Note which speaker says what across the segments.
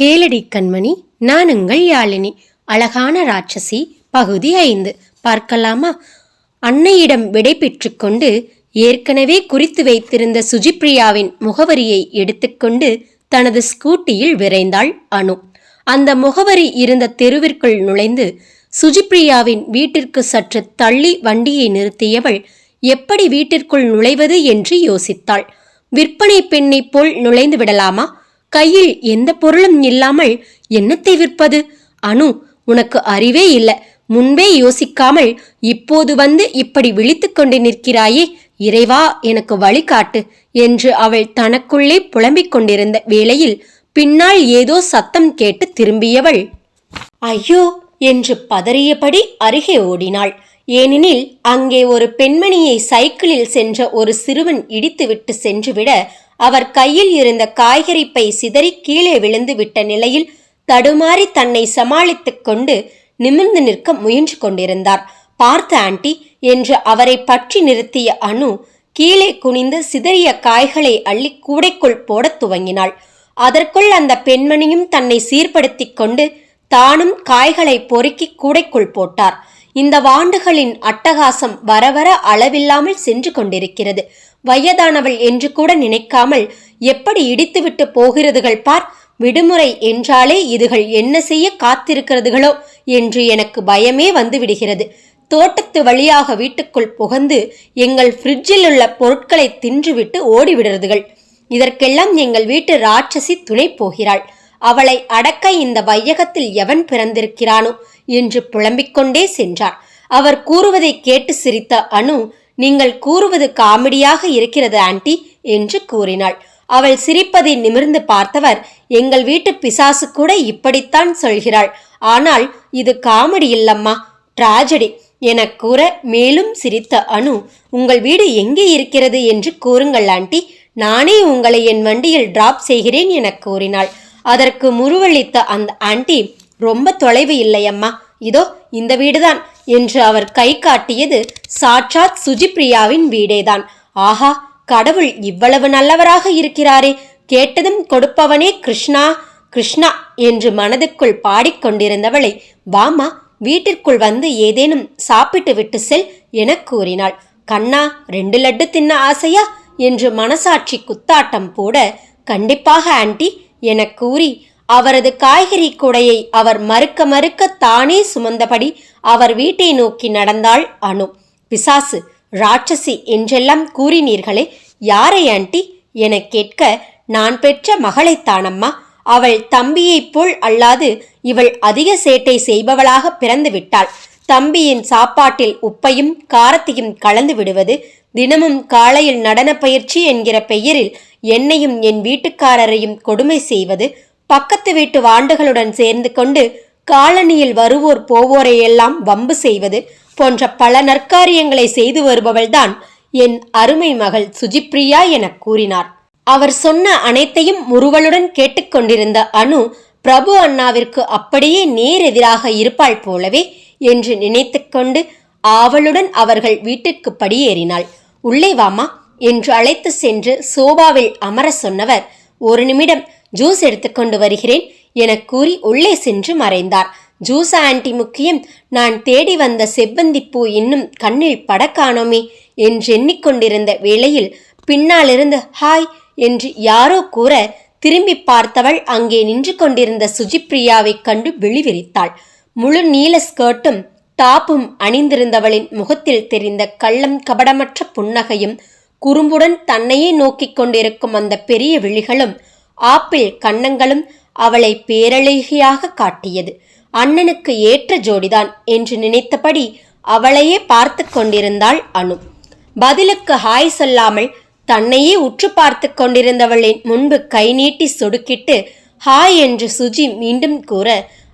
Speaker 1: கேளடி கண்மணி நான் உங்கள் யாழினி. அழகான ராட்சசி பகுதி ஐந்து. பார்க்கலாமா? அன்னையிடம் விடை பெற்றுக்கொண்டு ஏற்கனவே குறித்து வைத்திருந்த சுஜிப்ரியாவின் முகவரியை எடுத்துக்கொண்டு தனது ஸ்கூட்டியில் விரைந்தாள் அனு. அந்த முகவரி இருந்த தெருவிற்குள் நுழைந்து சுஜிப்ரியாவின் வீட்டிற்கு சற்று தள்ளி வண்டியை நிறுத்தியவள் எப்படி வீட்டிற்குள் நுழைவது என்று யோசித்தாள். விற்பனை பெண்ணைப் போல் நுழைந்து விடலாமா? கையில் எந்த பொருளும் இல்லாமல் என்னத்தை விற்பது? அனு உனக்கு அறிவே இல்லை. முன்பே யோசிக்காமல் இப்போது வந்து இப்படி விழித்து கொண்டு நிற்கிறாயே இறைவா எனக்கு வழிகாட்டு என்று அவள் தனக்குள்ளே புலம்பிக் கொண்டிருந்த வேளையில் பின்னால் ஏதோ சத்தம் கேட்டு திரும்பியவள் ஐயோ! என்று பதறியபடி அருகே ஓடினாள். ஏனெனில் அங்கே ஒரு பெண்மணியை சைக்கிளில் சென்ற ஒரு சிறுவன் இடித்துவிட்டு சென்றுவிட அவர் கையில் இருந்த காய்கறி பை சிதறி கீழே விழுந்து விட்ட நிலையில் தடுமாறி தன்னை சமாளித்துக் கொண்டு நிமிர்ந்து நிற்க முயன்று கொண்டிருந்தார். பார்த்த ஆண்டி என்று அவரை பற்றி நிறுத்திய அனு கீழே குனிந்து சிதறிய காய்களை அள்ளி கூடைக்குள் போடத் துவங்கினாள். அதற்குள் அந்த பெண்மணியும் தன்னை சீர்படுத்திக் கொண்டு தானும் காய்களை பொறுக்கி கூடைக்குள் போட்டார். இந்த வாண்டுகளின் அட்டகாசம் வர வர அளவில்லாமல் சென்று கொண்டிருக்கிறது. வயதானவள் என்று கூட நினைக்காமல் எப்படி இடித்துவிட்டு போகிறதுகள் பார்? விடுமுறை என்றாலே இதுகள் என்ன செய்ய காத்திருக்கிறதுகளோ என்று எனக்கு பயமே வந்து விடுகிறது தோட்டத்து வழியாக வீட்டுக்குள் புகந்து எங்கள் ஃப்ரிட்ஜில் உள்ள பொருட்களை தின்றுவிட்டு ஓடிவிடுறதுகள். இதற்கெல்லாம் எங்கள் வீட்டு ராட்சசி துணை போகிறாள். அவளை அடக்க இந்த வையகத்தில் எவன் பிறந்திருக்கிறானோ என்று புலம்பிக் கொண்டே சென்றார். அவர் கூறுவதை கேட்டு சிரித்த அனு நீங்கள் கூறுவது காமெடியாக இருக்கிறது ஆண்டி என்று கூறினாள். அவள் சிரிப்பதை நிமிர்ந்து பார்த்தவர் எங்கள் வீட்டு பிசாசு கூட இப்படித்தான் சொல்கிறாள். ஆனால் இது காமெடி இல்லம்மா டிராஜடி என கூற மேலும் சிரித்த அனு உங்கள் வீடு எங்கே இருக்கிறது என்று கூறுங்கள் ஆண்டி. நானே உங்களை என் வண்டியில் டிராப் செய்கிறேன் என கூறினாள். அதற்கு முருவளித்த அந்த ஆண்டி ரொம்ப தொலைவு இல்லையம்மா. இதோ இந்த வீடுதான் என்று அவர் கை காட்டியது சாட்சாத் சுஜிப்ரியாவின் வீடேதான். ஆஹா கடவுள் இவ்வளவு நல்லவராக இருக்கிறாரே. கேட்டதும் கொடுப்பவனே கிருஷ்ணா கிருஷ்ணா என்று மனதுக்குள் பாடிக்கொண்டிருந்தவளை வாமா வீட்டிற்குள் வந்து ஏதேனும் சாப்பிட்டு விட்டு செல் என கூறினாள். கண்ணா ரெண்டு லட்டு தின்ன ஆசையா? என்று மனசாட்சி குத்தாட்டம் போட கண்டிப்பாக ஆண்டி என கூறி அவரது காய்கறி குடையை அவர் மறுக்க மறுக்க தானே சுமந்தபடி அவர் வீட்டை நோக்கி நடந்தாள் அனு. பிசாசு ராட்சசி என்றெல்லாம் கூறினீர்களே யாரை ஆண்டி? என கேட்க நான் பெற்ற மகளைத்தானம்மா அவள் தம்பியைப் போல் அல்லாது இவள் அதிக சேட்டை செய்பவளாக பிறந்து விட்டாள். தம்பியின் சாப்பாட்டில் உப்பையும் காரத்தையும் கலந்து விடுவது தினமும் காலையில் நடன பயிற்சி என்கிற பெயரில் என்னையும் என் வீட்டுக்காரரையும் கொடுமை செய்வது பக்கத்து வீட்டு வாண்டுகளுடன் சேர்ந்து கொண்டு காலனியில் வருவோர் போவோரையெல்லாம் வம்பு செய்வது போன்ற பல நற்காரியங்களை செய்து வருபவள்தான் என் அருமை மகள் சுஜிப்ரியா என கூறினார். அவர் சொன்ன அனைத்தையும் முறுவலுடன் கேட்டுக்கொண்டிருந்த அனு பிரபு அண்ணாவிற்கு அப்படியே நேரெதிராக இருப்பாள் போலவே என்று நினைத்துக்கொண்டு ஆவலுடன் அவர்கள் வீட்டிற்கு படியேறினாள். உள்ளே வாமா என்று அழைத்து சென்று சோபாவில் அமர சொன்னவர் ஒரு நிமிடம் ஜூஸ் எடுத்துக்கொண்டு வருகிறேன் என கூறி உள்ளே சென்று மறைந்தார். ஜூஸ் ஆண்டி முக்கியம் நான் தேடி வந்த செவ்வந்தி பூ இன்னும் கண்ணில் பட காணோமே என்று எண்ணிக்கொண்டிருந்த வேளையில் பின்னாலிருந்து ஹாய் என்று யாரோ கூற திரும்பி பார்த்தவள் அங்கே நின்று கொண்டிருந்த சுஜிப்ரியாவைக் கண்டு விழிவிரித்தாள். முழு நீல ஸ்கர்ட்டும் டாப்பும் அணிந்திருந்தவளின் முகத்தில் தெரிந்த கள்ளம் கபடமற்ற புன்னகையும் குறும்புடன் தன்னையே நோக்கிக் கொண்டிருக்கும் அந்த பெரிய விழிகளும் ஆப்பிள் கன்னங்களும் அவளை பேரழகியாக காட்டியது. அண்ணனுக்கு ஏற்ற ஜோடிதான் என்று நினைத்தபடி அவளையே பார்த்து கொண்டிருந்தாள் அனு. பதிலுக்கு ஹாய் சொல்லாமல் தன்னையே உற்று பார்த்து கொண்டிருந்தவளின் முன்பு கை நீட்டி சொடுக்கிட்டு ஹாய் என்று சுஜி மீண்டும் கூற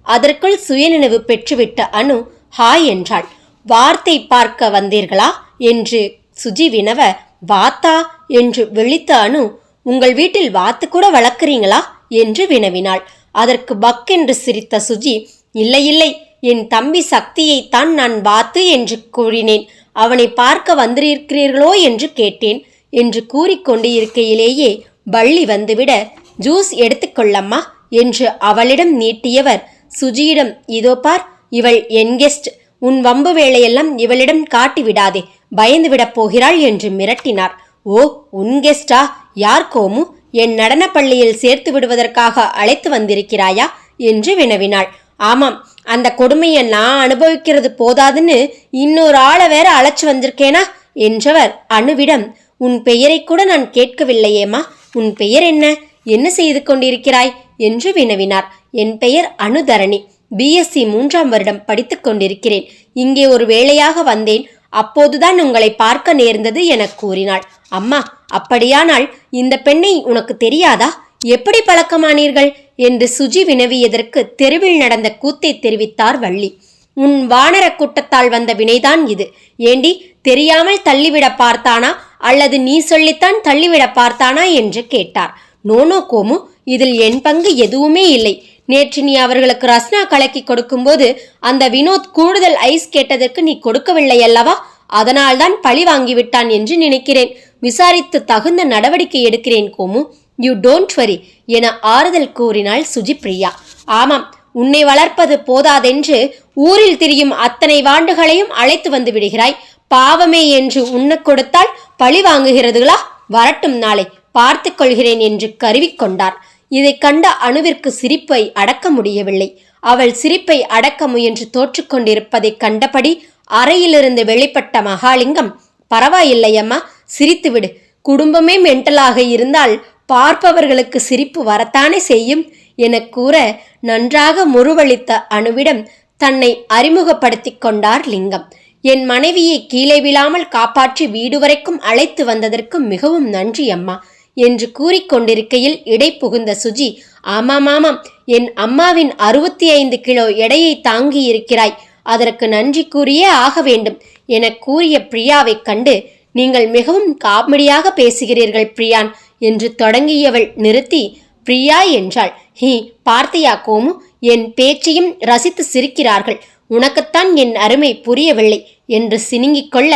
Speaker 1: அதற்குள் சுயநினைவு பெற்றுவிட்ட அனு ஹாய் என்றாள். வார்த்தை பார்க்க வந்தீர்களா? என்று சுஜி வினவ வாத்தா? என்று விழித்த அனு உங்கள் வீட்டில் வாத்து கூட வளர்க்குறீங்களா? என்று வினவினாள். அதற்கு பக் என்று சிரித்த சுஜி இல்லை இல்லை என் தம்பி சக்தியைத்தான் நான் வாத்து என்று கூறினேன். அவனை பார்க்க வந்திருக்கிறீர்களோ? என்று கேட்டேன். என்று கூறிக்கொண்டு இருக்கையிலேயே பள்ளி வந்துவிட ஜூஸ் எடுத்துக்கொள்ளம்மா என்று அவளிடம் நீட்டியவர் சுஜியிடம் இதோ பார் இவள் என் கெஸ்ட். உன் வம்பு வேலையெல்லாம் இவளிடம் காட்டி விடாதே பயந்து விடப் போகிறாள் என்று மிரட்டினார். ஓ உன் கெஸ்டா? யார் கோமு? என் நடனப் பள்ளியில் சேர்த்து விடுவதற்காக அழைத்து வந்திருக்கிறாயா? என்று வினவினாள். ஆமாம் அந்த கொடுமையை நான் அனுபவிக்கிறது போதாதுன்னு இன்னொரு ஆளை வேற அழைச்சு வந்திருக்கேனா? என்றவர் அணுவிடம் உன் பெயரை கூட நான் கேட்கவில்லையேம்மா. உன் பெயர் என்ன? என்ன செய்து கொண்டிருக்கிறாய்? என்று வினவினார். என் பெயர் அனுதரணி. பிஎஸ்சி மூன்றாம் வருடம் படித்துக் கொண்டிருக்கிறேன். இங்கே ஒரு வேளையாக வந்தேன். அப்போதுதான் உங்களை பார்க்க நேர்ந்தது எனக் கூறினாள். அம்மா அப்படியானால் இந்த பெண்ணை உனக்கு தெரியாதா? எப்படி பழக்கமானீர்கள்? என்று சுஜி வினவியதற்கு தெருவில் நடந்த கூத்தை தெரிவித்தார் வள்ளி. உன் வானர கூட்டத்தால் வந்த வினைதான் இது. ஏண்டி தெரியாமல் தள்ளிவிட பார்த்தானா? அல்லது நீ சொல்லித்தான் தள்ளிவிட பார்த்தானா? என்று கேட்டார். நோனோ கோமு இதில் என் பங்கு எதுவுமே இல்லை. நேற்று நீ அவர்களுக்கு ரஸ்னா கலக்கி கொடுக்கும்போது அந்த வினோத் கூடுதல் ஐஸ் கேட்டதற்கு நீ கொடுக்கவில்லை அல்லவா அதனால்தான் பழி வாங்கிவிட்டான் என்று நினைக்கிறேன். விசாரித்து தகுந்த நடவடிக்கை எடுக்கிறேன் கோமு. யூ டோன்ட் வரி என ஆறுதல் கூறினாள் சுஜிப்ரியா. ஆமாம் உன்னை வளர்ப்பது போதாதென்று ஊரில் திரியும் அத்தனை வாண்டுகளையும் அழைத்து வந்து விடுகிறாய். பாவமே என்று உண்ணக் கொடுத்தால் பழி வாங்குகிறதுகளா? வரட்டும் நாளை பார்த்து கொள்கிறேன் என்று கருவிக்கொண்டார் இதை கண்ட அணுவிற்கு சிரிப்பை அடக்க முடியவில்லை. அவள் சிரிப்பை அடக்க முயன்று தோற்றுக்கொண்டிருப்பதைக் கண்டபடி அறையிலிருந்து வெளிப்பட்ட மகாலிங்கம் பரவாயில்லையம்மா சிரித்துவிடு. குடும்பமே மென்டலாக இருந்தால் பார்ப்பவர்களுக்கு சிரிப்பு வரத்தானே செய்யும்? என கூற நன்றாக முருவளித்த அணுவிடம் தன்னை அறிமுகப்படுத்தி கொண்டார் லிங்கம். என் மனைவியை கீழே விழாமல் காப்பாற்றி வீடு வரைக்கும் அழைத்து வந்ததற்கு மிகவும் நன்றி அம்மா என்று கூறிக்கொண்டிருக்கையில் இடை புகுந்த சுஜி ஆமாம் ஆமாம் என் அம்மாவின் அறுபத்தி ஐந்து கிலோ எடையை தாங்கி இருக்கிறாய் அதற்கு நன்றி கூறியே ஆக வேண்டும் என கூறிய பிரியாவைக் கண்டு நீங்கள் மிகவும் காமெடியாக பேசுகிறீர்கள் பிரியான் என்று தொடங்கியவள் நிறுத்தி பிரியா என்றாள். ஹி பார்த்தியா கோமு என் பேச்சையும் ரசித்து சிரிக்கிறார்கள். உனக்குத்தான் என் அருமை புரியவில்லை என்று சினுங்கிக் கொள்ள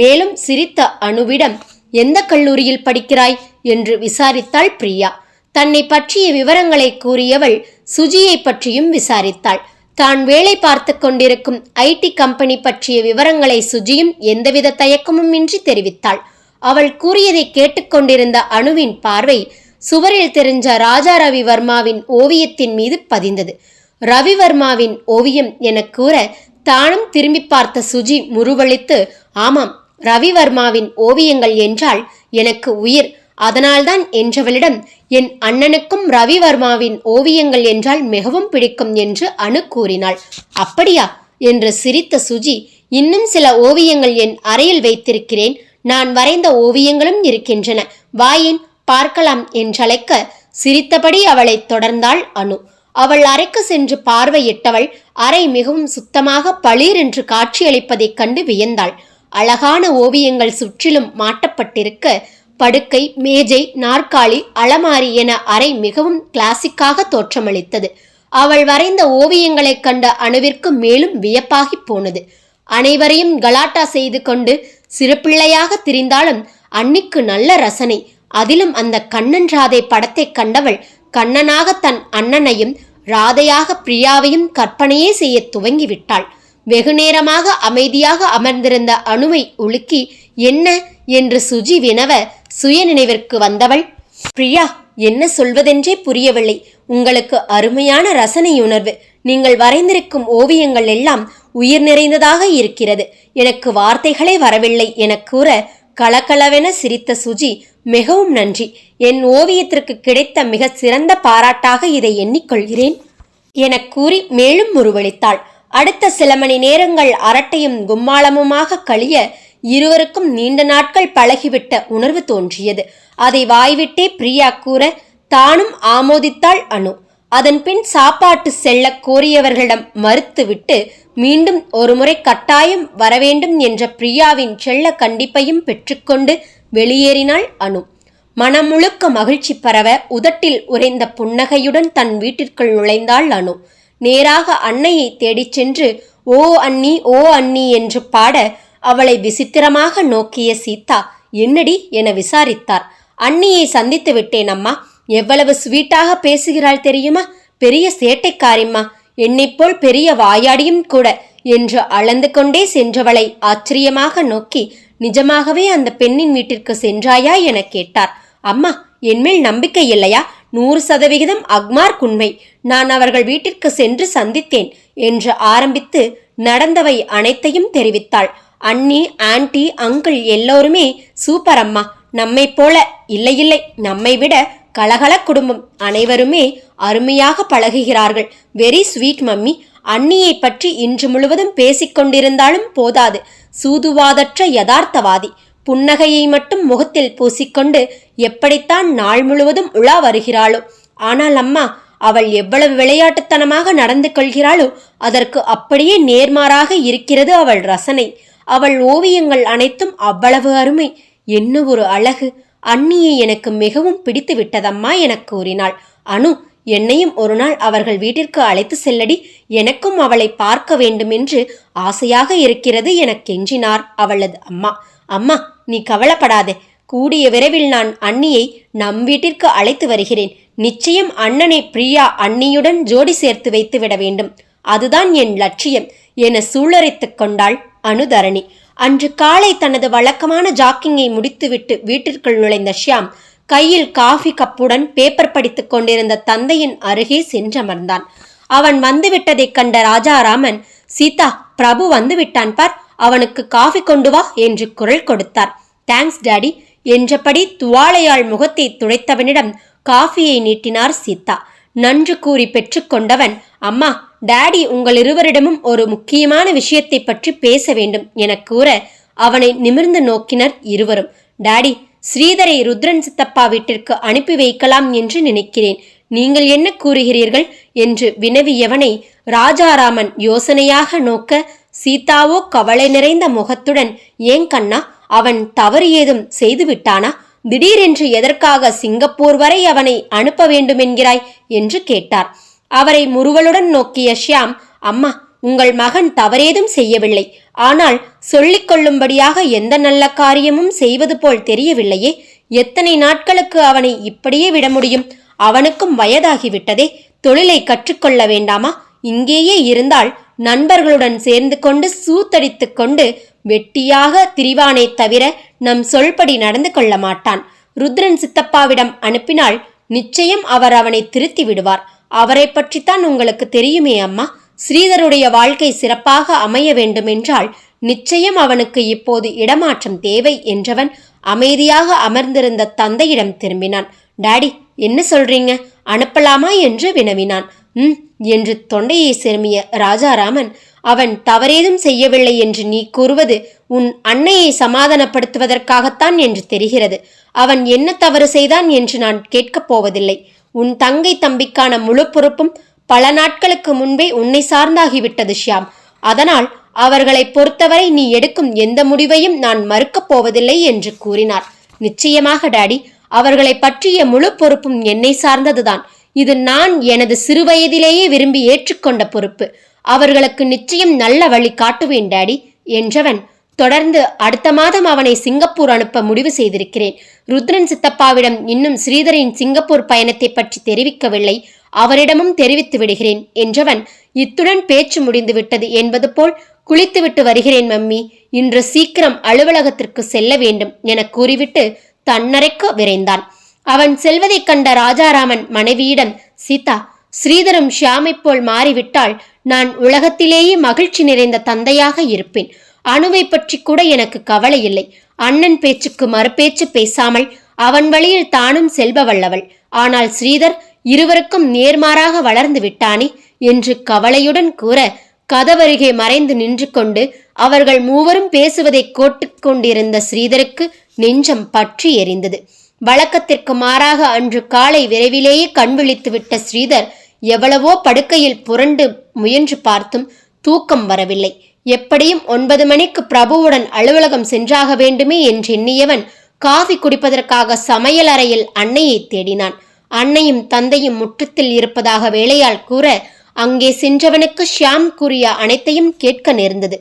Speaker 1: மேலும் சிரித்த அணுவிடம் எந்த கல்லூரியில் படிக்கிறாய்? என்று விசாரித்தாள் பிரியா. தன்னை பற்றிய விவரங்களை கூறியவள் சுஜியை பற்றியும் விசாரித்தாள். தான் வேலை பார்த்து கொண்டிருக்கும் ஐடி கம்பெனி பற்றிய விவரங்களை சுஜியும் எந்தவித தயக்கமும் இன்றி தெரிவித்தாள். அவள் கூறியதை கேட்டுக்கொண்டிருந்த அணுவின் பார்வை சுவரில் தெரிஞ்ச ராஜா ரவி வர்மாவின் ஓவியத்தின் மீது பதிந்தது. ரவிவர்மாவின் ஓவியம் என கூற தானும் திரும்பி பார்த்த சுஜி முருவளித்து ஆமாம் ரவிவர்மாவின் ஓவியங்கள் என்றால் எனக்கு உயிர். அதனால்தான் என்றவளிடம் என் அண்ணனுக்கும் ரவிவர்மாவின் ஓவியங்கள் என்றால் மிகவும் பிடிக்கும் என்று அணு கூறினாள். அப்படியா என்று சிரித்த சுஜி இன்னும் சில ஓவியங்கள் என் அறையில் வைத்திருக்கிறேன். நான் வரைந்த ஓவியங்களும் இருக்கின்றன. வாயின் பார்க்கலாம் என்றழைக்க சிரித்தபடி அவளை தொடர்ந்தாள் அனு. அவள் அறைக்கு சென்று பார்வையிட்டவள் அறை மிகவும் சுத்தமாக பளிர் என்று காட்சியளிப்பதைக் கண்டு வியந்தாள். அழகான ஓவியங்கள் சுற்றிலும் மாட்டப்பட்டிருக்க படுக்கை மேஜை நாற்காலி அலமாரி என அறை மிகவும் கிளாசிக்காக தோற்றமளித்தது. அவள் வரைந்த ஓவியங்களைக் கண்ட அணுவிற்கு மேலும் வியப்பாகிப் போனது. அனைவரையும் கலாட்டா செய்து கொண்டு சிறுப்பிள்ளையாக திரிந்தாலும் அன்னிக்கு நல்ல ரசனை. அதிலும் அந்த கண்ணன் ராதை படத்தைக் கண்டவள் கண்ணனாக தன் அண்ணனையும் ராதையாக பிரியாவையும் கற்பனையே செய்ய துவங்கிவிட்டாள். வெகுநேரமாக அமைதியாக அமர்ந்திருந்த அணுவை உலுக்கி என்ன? என்று சுஜி வினவ சுய நினைவிற்கு வந்தவள். பிரியா என்ன சொல்வதென்றே புரியவில்லை. உங்களுக்கு அருமையான ரசனை உணர்வு நீங்கள் வரைந்திருக்கும் ஓவியங்கள் எல்லாம் உயிர் நிறைந்ததாக இருக்கிறது. எனக்கு வார்த்தைகளே வரவில்லை என கூற கலகலவென சிரித்த சுஜி மிகவும் நன்றி. என் ஓவியத்திற்கு கிடைத்த மிக சிறந்த பாராட்டாக இதை எண்ணிக்கொள்கிறேன் எனக் கூறி மேலும் முருவளித்தாள் அடுத்த சில மணி நேரங்கள் அரட்டையும் கும்மாளமுமாக கழிய இருவருக்கும் நீண்ட நாட்கள் பழகிவிட்ட உணர்வு தோன்றியது. அதை வாய்விட்டே பிரியா கூற தானும் ஆமோதித்தாள் அனு. அதன்பின் சாப்பாட்டு செல்ல கோரியவர்களிடம் மறுத்துவிட்டு மீண்டும் ஒருமுறை கட்டாயம் வரவேண்டும் என்ற பிரியாவின் செல்ல கண்டிப்பையும் பெற்றுக்கொண்டு வெளியேறினாள் அனு. மனம் முழுக்க மகிழ்ச்சி பரவ உதட்டில் உறைந்த புன்னகையுடன் தன் வீட்டிற்குள் நுழைந்தாள் அனு. நேராக அன்னையை தேடிச் சென்று ஓ அண்ணி ஓ அண்ணி என்று பாட அவளை விசித்திரமாக நோக்கிய சீதா என்னடி? என விசாரித்தார். அண்ணியை சந்தித்து விட்டேன் அம்மா. எவ்வளவு ஸ்வீட்டாக பேசுகிறாள் தெரியுமா? பெரிய சேட்டைக்காரிம்மா. என்னைப்போல் பெரிய வாயாடியும் கூட என்று அளந்து கொண்டே சென்றவளை ஆச்சரியமாக நோக்கி நிஜமாகவே அந்த பெண்ணின் வீட்டிற்கு சென்றாயா? எனக் கேட்டார். அம்மா என்மேல் நம்பிக்கை இல்லையா? நூறு சதவிகிதம் அக்மார்க் உண்மை நான் அவர்கள் வீட்டிற்கு சென்று சந்தித்தேன் என்று ஆரம்பித்து நடந்தவை அனைத்தையும் தெரிவித்தாள். அண்ணி ஆன்டி அங்கிள் எல்லோருமே சூப்பர் அம்மா நம்மை போல இல்லை இல்லை நம்மை விட கலகல குடும்பம் அனைவருமே அருமையாக பழகுகிறார்கள். Very sweet mummy. அண்ணியை பற்றி இன்று முழுவதும் பேசிக்கொண்டிருந்தாலும் போதாது. சூதுவாதற்ற யதார்த்தவாதி. புன்னகையை மட்டும் முகத்தில் பூசிக்கொண்டு எப்படித்தான் நாள் முழுவதும் உலா வருகிறாளோ? ஆனால் அம்மா அவள் எவ்வளவு விளையாட்டுத்தனமாக நடந்து கொள்கிறாளோ அதற்கு அப்படியே நேர்மாறாக இருக்கிறது அவள் ரசனை. அவள் ஓவியங்கள் அனைத்தும் அவ்வளவு அருமை. என்ன ஒரு அழகு. அண்ணியை எனக்கு மிகவும் பிடித்து விட்டதம்மா எனக் கூறினாள். அனு என்னையும் ஒரு நாள் அவர்கள் வீட்டிற்கு அழைத்து செல்லடி. எனக்கும் அவளை பார்க்க வேண்டுமென்று ஆசையாக இருக்கிறது எனக் கெஞ்சினார் அவளது அம்மா. அம்மா நீ கவலைப்படாதே. கூடிய விரைவில் நான் அண்ணியை நம் வீட்டிற்கு அழைத்து வருகிறேன். நிச்சயம் அண்ணனை பிரியா அண்ணியுடன் ஜோடி சேர்த்து வைத்து விட வேண்டும். அதுதான் என் லட்சியம் என சூழரைத்துக் கொண்டாள் அனுதரணி. அன்று காலை தனது வழக்கமான ஜாக்கிங்கை முடித்துவிட்டு வீட்டிற்குள் நுழைந்த ஷியாம் கையில் காஃபி கப்புடன் பேப்பர் படித்துக் கொண்டிருந்த தந்தையின் அருகே சென்றமர்ந்தான். அவன் வந்துவிட்டதைக் கண்ட ராஜாராமன் சீதா பிரபு வந்துவிட்டான் பார். அவனுக்கு காஃபி கொண்டு வா என்று குரல் கொடுத்தார். தேங்க்ஸ் டாடி என்றபடி துவாலையால் முகத்தை துடைத்தவனிடம் காஃபியை நீட்டினார் சீதா. நன்று கூறி பெற்றுக்கொண்டவன் அம்மா டாடி உங்கள் இருவரிடமும் ஒரு முக்கியமான விஷயத்தை பற்றி பேச வேண்டும் என கூற அவனை நிமிர்ந்து நோக்கினர் இருவரும். டாடி ஸ்ரீதரை ருத்ரன் சித்தப்பா வீட்டிற்கு அனுப்பி வைக்கலாம் என்று நினைக்கிறேன். நீங்கள் என்ன கூறுகிறீர்கள்? என்று வினவியவனை ராஜாராமன் யோசனையாக நோக்க சீதாவோ கவலை நிறைந்த முகத்துடன் ஏன் கண்ணா அவன் தவறு ஏதும் செய்து விட்டானா? திடீரென்று எதற்காக சிங்கப்பூர் வரை அவனை அனுப்ப வேண்டுமென்கிறாய்? என்று கேட்டார். அவரை முறுவலுடன் நோக்கிய ஷியாம் அம்மா உங்கள் மகன் தவறேதும் செய்யவில்லை. ஆனால் சொல்லிக் கொள்ளும்படியாக எந்த நல்ல காரியமும் செய்வது போல் தெரியவில்லையே. எத்தனை நாட்களுக்கு அவனை இப்படியே விட முடியும்? அவனுக்கும் வயதாகிவிட்டதே. தொழிலை கற்றுக்கொள்ள வேண்டாமா? இங்கேயே இருந்தால் நண்பர்களுடன் சேர்ந்து கொண்டு சூத்தடித்து கொண்டு வெட்டியாக திரிவானே தவிர நம் சொல்படி நடந்து கொள்ள மாட்டான். ருத்ரன் சித்தப்பாவிடம் அனுப்பினால் நிச்சயம் அவர் அவனை திருத்தி விடுவார். அவரை பற்றித்தான் உங்களுக்கு தெரியுமே அம்மா. ஸ்ரீதருடைய வாழ்க்கை சிறப்பாக அமைய வேண்டுமென்றால் நிச்சயம் அவனுக்கு இப்போது இடமாற்றம் தேவை என்றவன் அமைதியாக அமர்ந்திருந்த தந்தையிடம் திரும்பினான். டாடி என்ன சொல்றீங்க? அனுப்பலாமா? என்று வினவினான். ம் என்று தொண்டையை செருமிய ராஜாராமன் அவன் தவறேதும் செய்யவில்லை என்று நீ கூறுவது உன் அன்னையை சமாதானப்படுத்துவதற்காகத்தான் என்று தெரிகிறது. அவன் என்ன தவறு செய்தான் என்று நான் கேட்கப் போவதில்லை. உன் தங்கை தம்பிக்கான முழு பொறுப்பும் பல நாட்களுக்கு முன்பே உன்னை சார்ந்தாகிவிட்டது ஷியாம். அதனால் அவர்களை பொறுத்தவரை நீ எடுக்கும் எந்த முடிவையும் நான் மறுக்கப் போவதில்லை என்று கூறினார். நிச்சயமாக டாடி. அவர்களை பற்றிய முழு பொறுப்பும் என்னை சார்ந்ததுதான். இது நான் எனது சிறுவயதிலேயே விரும்பி ஏற்றுக்கொண்ட பொறுப்பு. அவர்களுக்கு நிச்சயம் நல்ல வழி காட்டுவேன் டாடி என்றவன் தொடர்ந்து அடுத்த மாதம் அவனை சிங்கப்பூர் அனுப்ப முடிவு செய்திருக்கிறேன். ருத்ரன் சித்தப்பாவிடம் இன்னும் ஸ்ரீதரின் சிங்கப்பூர் பயணத்தை பற்றி தெரிவிக்கவில்லை. அவரிடமும் தெரிவித்து விடுகிறேன் என்றவன் இத்துடன் பேச்சு முடிந்து விட்டது என்பது போல் குளித்துவிட்டு வருகிறேன் மம்மி. இன்று சீக்கிரம் அலுவலகத்திற்கு செல்ல வேண்டும் என கூறிவிட்டு தன்னறைக்கு விரைந்தான். அவன் செல்வதைக் கண்ட ராஜாராமன் மனைவியிடம் சீதா ஸ்ரீதரும் ஷியாமை போல் மாறிவிட்டால் நான் உலகத்திலேயே மகிழ்ச்சி நிறைந்த தந்தையாக இருப்பேன். அணுவை பற்றி கூட எனக்கு கவலை இல்லை அண்ணன் பேச்சுக்கு மறுபேச்சு பேசாமல் அவன் வழியில் தானும் செல்ப வல்லவள். ஆனால் ஸ்ரீதர் இருவருக்கும் நேர்மாறாக வளர்ந்து விட்டானே? என்று கவலையுடன் கூற கதவருகே மறைந்து நின்று கொண்டு அவர்கள் மூவரும் பேசுவதை கோட்டுக்கொண்டிருந்த ஸ்ரீதருக்கு நெஞ்சம் பற்றி எரிந்தது. வழக்கத்திற்கு மாறாக அன்று காலை விரைவிலேயே கண் விழித்துவிட்ட ஸ்ரீதர் எவ்வளவோ படுக்கையில் புரண்டு முயன்று பார்த்தும் தூக்கம் வரவில்லை. எப்படியும் ஒன்பது மணிக்கு பிரபுவுடன் அலுவலகம் சென்றாக வேண்டுமே என்று எண்ணியவன் காஃபி குடிப்பதற்காக சமையல் அறையில் அன்னையை தேடினான். அன்னையும் தந்தையும் முற்றத்தில் இருப்பதாக வேலையால் கூற அங்கே சென்றவனுக்கு ஷியாம் கூறிய அனைத்தையும் கேட்க நேர்ந்தது.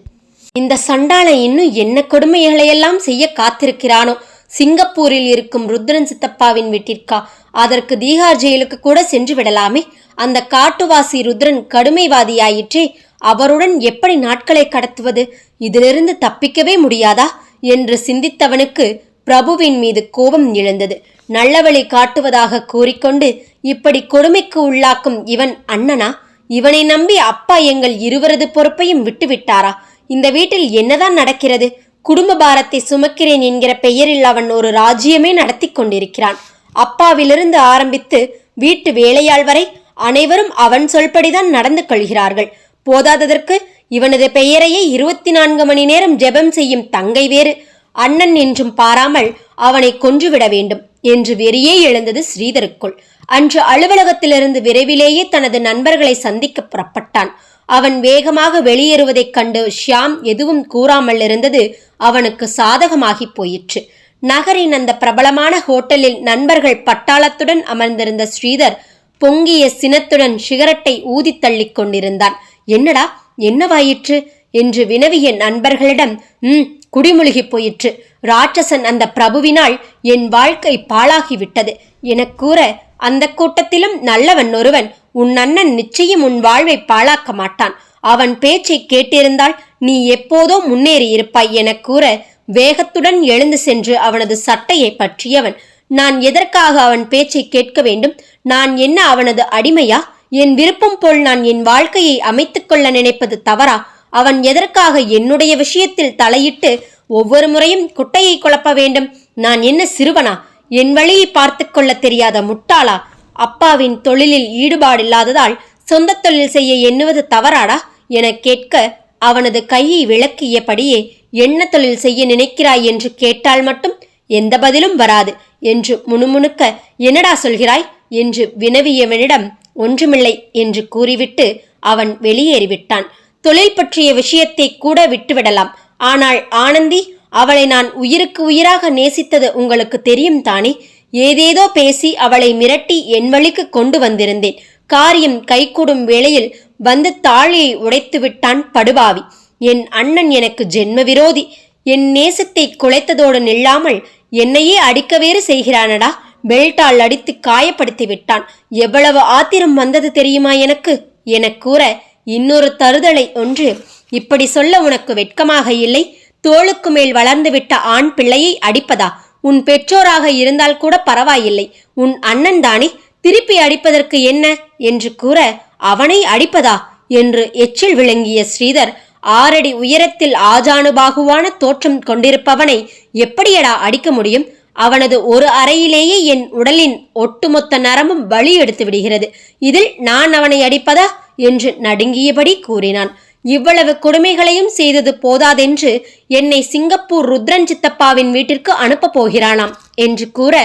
Speaker 1: இந்த சண்டாளன் இன்னும் என்ன கொடுமைகளையெல்லாம் செய்ய காத்திருக்கிறானோ? சிங்கப்பூரில் இருக்கும் ருத்ரன் சித்தப்பாவின் வீட்டிற்கா? அதற்கு தீகார் ஜெயிலுக்கு கூட சென்று விடலாமே. அந்த காட்டுவாசி ருத்ரன் கடுமைவாதியாயிற்றே அவருடன் எப்படி நாட்களை கடத்துவது? இதிலிருந்து தப்பிக்கவே முடியாதா? என்று சிந்தித்தவனுக்கு பிரபுவின் மீது கோபம் எழுந்தது. நல்லவழி காட்டுவதாக கூறிக்கொண்டு இப்படி கொடுமைக்கு உள்ளாக்கும் இவன் அண்ணனா? இவனை நம்பி அப்பா எங்கள் இருவரது பொறுப்பையும் விட்டுவிட்டாரா? இந்த வீட்டில் என்னதான் நடக்கிறது? குடும்ப பாரத்தை சுமக்கிறேன் என்கிற பெயரில் அவன் ஒரு ராஜ்யமே நடத்தி கொண்டிருக்கிறான். அப்பாவிலிருந்து ஆரம்பித்து வீட்டு வேலையாள் வரை அனைவரும் அவன் சொல்படிதான் நடந்து கொள்கிறார்கள். போதாததற்கு இவனது பெயரையே இருபத்தி நான்கு மணி நேரம் ஜெபம் செய்யும் தங்கை வேறு அண்ணன் என்றும் பாராமல் அவனை கொன்றுவிட வேண்டும் என்று வெறியே எழுந்தது ஸ்ரீதருக்குள். அன்று அலுவலகத்திலிருந்து விரைவிலேயே தனது நண்பர்களை சந்திக்க புறப்பட்டான். அவன் வேகமாக வெளியேறுவதைக் கண்டு ஷியாம் எதுவும் கூறாமல் இருந்தது அவனுக்கு சாதகமாகி போயிற்று. நகரின் அந்த பிரபலமான ஹோட்டலில் நண்பர்கள் பட்டாளத்துடன் அமர்ந்திருந்த ஸ்ரீதர் பொங்கிய சினத்துடன் சிகரெட்டை ஊதி தள்ளிக் கொண்டிருந்தான். என்னடா என்னவாயிற்று? என்று வினவிய நண்பர்களிடம் ம் குடிமுழுகி போயிற்று. ராட்சசன் அந்த பிரபுவினால் என் வாழ்க்கை பாழாகிவிட்டது. எனக் கூற அந்த கூட்டத்திலும் நல்லவன் ஒருவன் உன் அண்ணன் நிச்சயம் உன் வாழ்வை பாழாக்க மாட்டான். அவன் பேச்சை கேட்டிருந்தால் நீ எப்போதோ முன்னேறி இருப்பாய் எனக் கூற வேகத்துடன் எழுந்து சென்று அவனது சட்டையை பற்றியவன். நான் எதற்காக அவன் பேச்சை கேட்க வேண்டும்? நான் என்ன அவனது அடிமையா? என் விருப்பம் போல் நான் என் வாழ்க்கையை அமைத்துக் கொள்ள நினைப்பது தவறா? அவன் எதற்காக என்னுடைய விஷயத்தில் தலையிட்டு ஒவ்வொரு முறையும் குட்டையை குழப்ப வேண்டும்? நான் என்ன சிறுவனா? என் வழியை பார்த்து கொள்ள தெரியாத முட்டாளா? அப்பாவின் தொழிலில் ஈடுபாடில்லாததால் சொந்த தொழில் செய்ய எண்ணுவது தவறாடா என கேட்க அவனது கையை விளக்கியபடியே என்ன தொழில் செய்ய நினைக்கிறாய் என்று கேட்டால் மட்டும் எந்த பதிலும் வராது என்று முணுமுணுக்க என்னடா சொல்கிறாய் என்று வினவியவனிடம் ஒன்றுமில்லை என்று கூறிவிட்டு அவன் வெளியேறிவிட்டான். தொழில் பற்றிய விஷயத்தை கூட விட்டுவிடலாம். ஆனால் ஆனந்தி அவளை நான் உயிருக்கு உயிராக நேசித்தது உங்களுக்கு தெரியும் தானே? ஏதேதோ பேசி அவளை மிரட்டி என் வழிக்கு கொண்டு வந்திருந்தேன். காரியம் கைகூடும் வேளையில் வந்து தாழியை உடைத்து விட்டான் படுபாவி. என் அண்ணன் எனக்கு ஜென்ம விரோதி. என் நேசத்தை குலைத்ததோடு நில்லாமல் என்னையே அடிக்க வேறு செய்கிறானடா. பெல்ட்டால் அடித்து காயப்படுத்தி விட்டான். எவ்வளவு ஆத்திரம் வந்தது தெரியுமா எனக்கு? என கூற இன்னொரு தருதலை ஒன்று இப்படி சொல்ல உனக்கு வெட்கமாக இல்லை? தோளுக்கு மேல் வளர்ந்துவிட்ட ஆண் பிள்ளையை அடிப்பதா? உன் பெற்றோராக இருந்தால் கூட பரவாயில்லை. உன் அண்ணன் தானே திருப்பி அடிப்பதற்கு என்ன? என்று கூற அவனை அடிப்பதா? என்று எச்சில் விளங்கிய ஸ்ரீதர் ஆறடி உயரத்தில் ஆஜானுபாகுவான தோற்றம் கொண்டிருப்பவனை எப்படியடா அடிக்க முடியும்? அவனது ஒரு அறையிலேயே என் உடலின் ஒட்டுமொத்த நரமும் வழி எடுத்து விடுகிறது. இதில் நான் அவனை அடிப்பதா? என்று நடுங்கியபடி கூறினான். இவ்வளவு கொடுமைகளையும் செய்தது போதாதென்று என்னை சிங்கப்பூர் ருத்ரன் சித்தப்பாவின் வீட்டிற்கு அனுப்பப் போகிறானாம் என்று கூற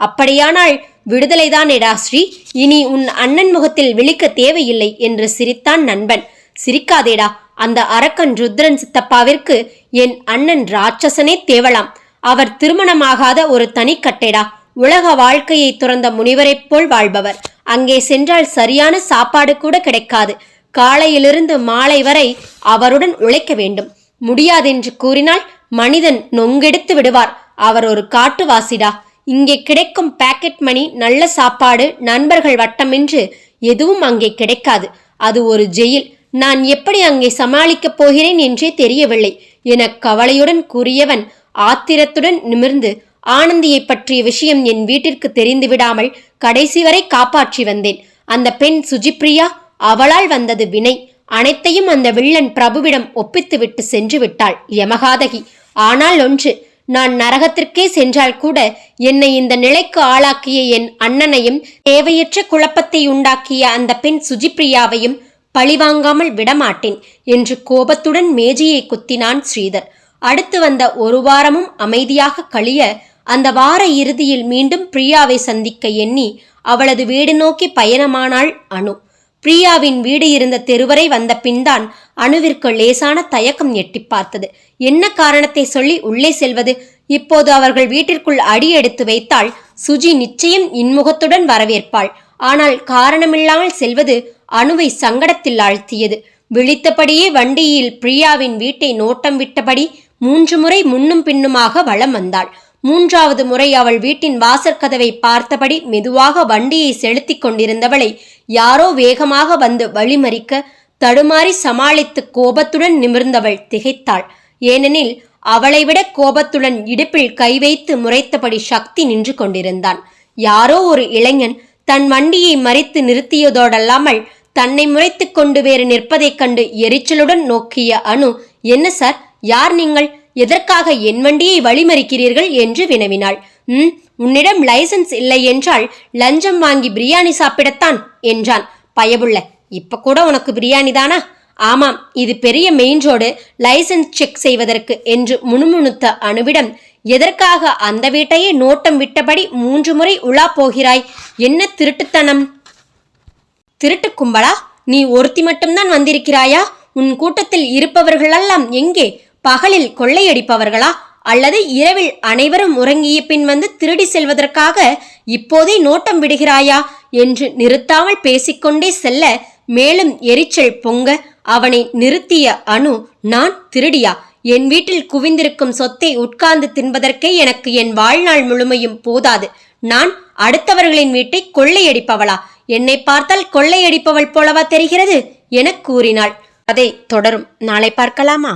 Speaker 1: அப்படியானால் விடுதலைதானேடா ஸ்ரீ? இனி உன் அண்ணன் முகத்தில் விழிக்க தேவையில்லை என்று சிரித்தான் நண்பன். சிரிக்காதேடா அந்த அரக்கன் ருத்ரன் சித்தப்பாவிற்கு என் அண்ணன் ராட்சசனே தேவலாம். அவர் திருமணமாகாத ஒரு தனிக்கட்டேடா உலக வாழ்க்கையை துறந்த முனிவரைப் போல் வாழ்பவர். அங்கே சென்றால் சரியான சாப்பாடு கூட கிடைக்காது. காலையிலிருந்து மாலை வரை அவருடன் உழைக்க வேண்டும். முடியாதென்று கூறினால் மனிதன் நொங்கெடுத்து விடுவார். அவர் ஒரு காட்டுவாசிடா. இங்கே கிடைக்கும் பாக்கெட் மணி நல்ல சாப்பாடு நண்பர்கள் வட்டமின்று எதுவும் அங்கே கிடைக்காது. அது ஒரு ஜெயில். நான் எப்படி அங்கே சமாளிக்கப் போகிறேன் என்றே தெரியவில்லை. என கவலையுடன் கூறியவன் ஆத்திரத்துடன் நிமிர்ந்து ஆனந்தியை பற்றிய விஷயம் என் வீட்டிற்கு தெரிந்து விடாமல் கடைசி வரை காப்பாற்றி வந்தேன். அந்த பெண் சுஜிப்ரியா அவளால் வந்தது வினை. அனைத்தையும் அந்த வில்லன் பிரபுவிடம் ஒப்பித்துவிட்டு சென்று விட்டாள். யமகாதகி ஆனால் ஒன்று நான் நரகத்திற்கே சென்றால் கூட என்னை இந்த நிலைக்கு ஆளாக்கிய என் அண்ணனையும் தேவையற்ற குழப்பத்தை உண்டாக்கிய அந்த பெண் சுஜிப்ரியாவையும் பழிவாங்காமல் விடமாட்டேன் என்று கோபத்துடன் மேஜையை குத்தினான் ஸ்ரீதர். அடுத்து வந்த ஒரு வாரமும் அமைதியாக கழிய அந்த வார இறுதியில் மீண்டும் பிரியாவை சந்திக்க எண்ணி அவளது வீடு நோக்கி பயணமானாள் அனு. பிரியாவின் வீடு இருந்த தெருவரை வந்த பின்தான் அணுவிற்கு லேசான தயக்கம் எட்டி பார்த்தது. என்ன காரணத்தை சொல்லி உள்ளே செல்வது? இப்போது அவர்கள் வீட்டிற்குள் அடி எடுத்து வைத்தால் சுஜி நிச்சயம் இன்முகத்துடன் வரவேற்பாள். ஆனால் காரணமில்லாமல் செல்வது அணுவை சங்கடத்தில் ஆழ்த்தியது. விழித்தபடியே வண்டியில் பிரியாவின் வீட்டை நோட்டம் விட்டபடி மூன்று முறை முன்னும் பின்னுமாக வளம் வந்தாள். மூன்றாவது முறை அவள் வீட்டின் வாசற்கதவை பார்த்தபடி மெதுவாக வண்டியை செலுத்திக் கொண்டிருந்தவளை யாரோ வேகமாக வந்து வழிமறிக்க தடுமாறி சமாளித்து கோபத்துடன் நிமிர்ந்தவள் திகைத்தாள். ஏனெனில் அவளைவிட கோபத்துடன் இடுப்பில் கை வைத்து முறைத்தபடி சக்தி நின்று கொண்டிருந்தான். யாரோ ஒரு இளைஞன் தன் வண்டியை மறித்து நிறுத்தியதோடல்லாமல் தன்னை முறைத்து கொண்டு வேறு நிற்பதைக் கண்டு எரிச்சலுடன் நோக்கிய அனு என்ன சார் யார் நீங்கள்? எதற்காக என் வண்டியை வழிமறிக்கிறீர்கள்? என்று வினவினாள். ம் உன்னிடம் லைசன்ஸ் இல்லை என்றால் லஞ்சம் வாங்கி பிரியாணி சாப்பிடத்தான் என்றான். பயபுள்ள இப்ப கூட உனக்கு பிரியாணி தானா? ஆமாம் இது பெரிய மெயின் ரோடு லைசென்ஸ் செக் செய்வதற்கு என்று முணுமுணுத்த அணுவிடம் எதற்காக அந்த வீட்டையே நோட்டம் விட்டபடி மூன்று முறை உலா போகிறாய்? என்ன திருட்டுத்தனம்? திருட்டு கும்பலா? நீ ஒருத்தி மட்டும்தான் வந்திருக்கிறாயா? உன் கூட்டத்தில் இருப்பவர்களெல்லாம் எங்கே? பகலில் கொள்ளையடிப்பவர்களா? அல்லது இரவில் அனைவரும் உறங்கிய பின் வந்து திருடி செல்வதற்காக இப்போதே நோட்டம் விடுகிறாயா என்று நிறுத்தாமல் பேசிக்கொண்டே செல்ல மேலும் எரிச்சல் பொங்க அவனை நிறுத்திய அனு நான் திருடியா? என் வீட்டில் குவிந்திருக்கும் சொத்தை உட்கார்ந்து தின்பதற்கே எனக்கு என் வாழ்நாள் முழுமையும் போதாது. நான் அடுத்தவர்களின் வீட்டை கொள்ளையடிப்பவளா? என்னை பார்த்தால் கொள்ளையடிப்பவள் போலவா தெரிகிறது? எனக் கூறினாள். அதை தொடரும். நாளை பார்க்கலாமா?